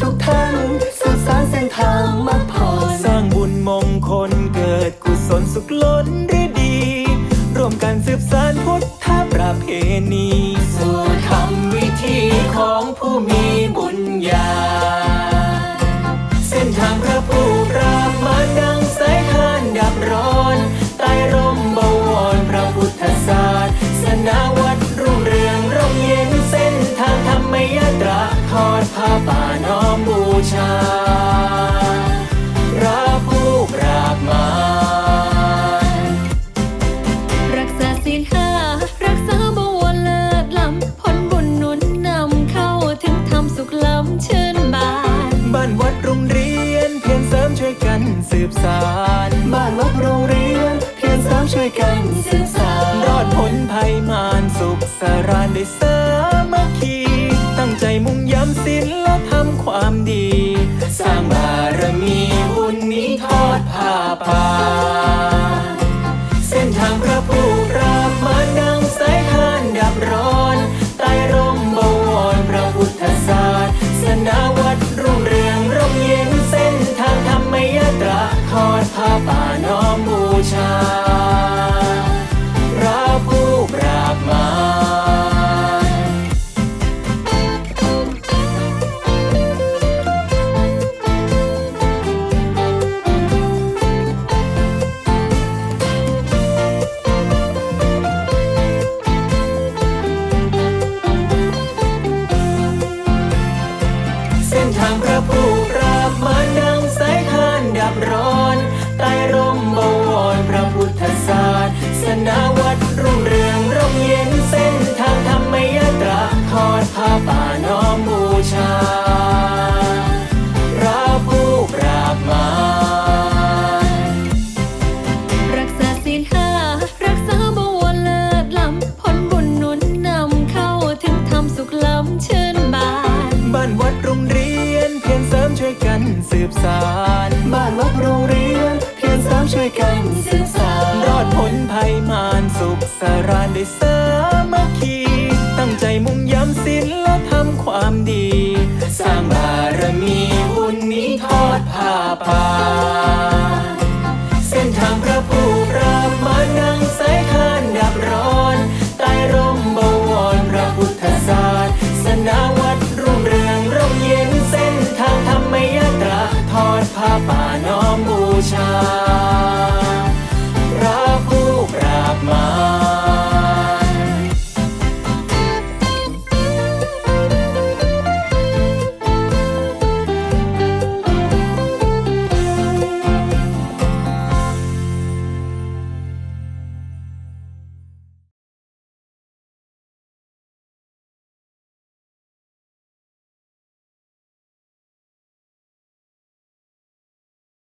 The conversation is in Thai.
ทุกท่าน บสานบ้านวัดโรงเรียน เพียรสามช่วยกันสืบสานรอดพ้นภัยมารสุขสารานได้สามัคคี ตั้งใจมุ่งย้ำศีลและทำความดี สร้างบารมีบุญนี้ทอดผ้าป่า บสาน บ้านวัดโรงเรียน เพียรสามช่วยกันสืบสานรอดพ้นภัยมารสุขสารานได้สามัคคี ตั้งใจมุ่งย้ำศีลและทำความดี สร้างบารมีบุญนี้ทอดผ้าป่า